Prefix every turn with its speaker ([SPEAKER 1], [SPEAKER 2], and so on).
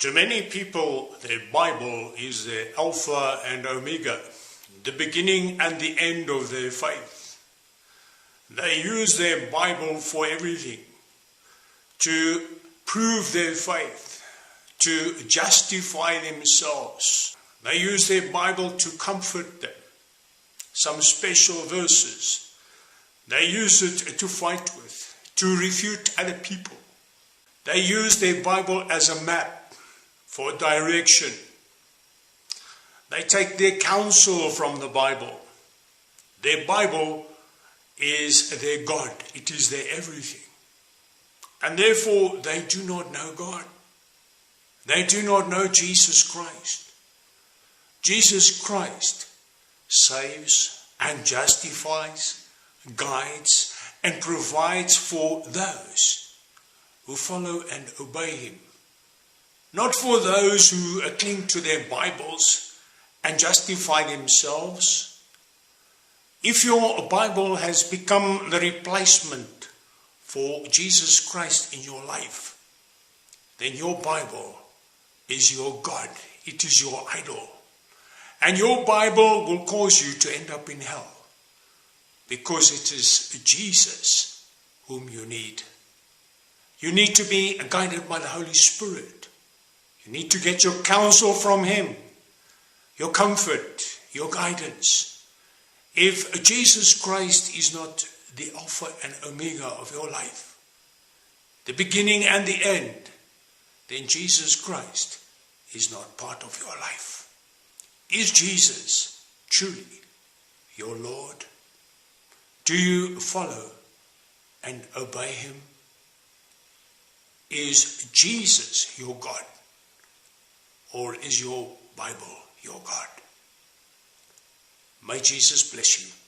[SPEAKER 1] To many people, the Bible is the Alpha and Omega, the beginning and the end of their faith. They use their Bible for everything to prove their faith, to justify themselves. They use their Bible to comfort them. Some special verses. They use it to fight with, to refute other people. They use their Bible as a map for direction. They take their counsel from the Bible. Their Bible is their God, it is their everything. And therefore, they do not know God. They do not know Jesus Christ. Jesus Christ saves and justifies, guides, and provides for those who follow and obey Him not for those who cling to their Bibles and justify themselves. If your Bible has become the replacement for Jesus Christ in your life, then your Bible is your God, it is your idol. And your Bible will cause you to end up in hell because it is Jesus whom you need. You need to be guided by the Holy Spirit. You need to get your counsel from Him, your comfort, your guidance. If Jesus Christ is not the Alpha and Omega of your life, the beginning and the end, then Jesus Christ is not part of your life. Is Jesus truly your Lord? Do you follow and obey Him? Is Jesus your God? Or is your Bible your God? May Jesus bless you.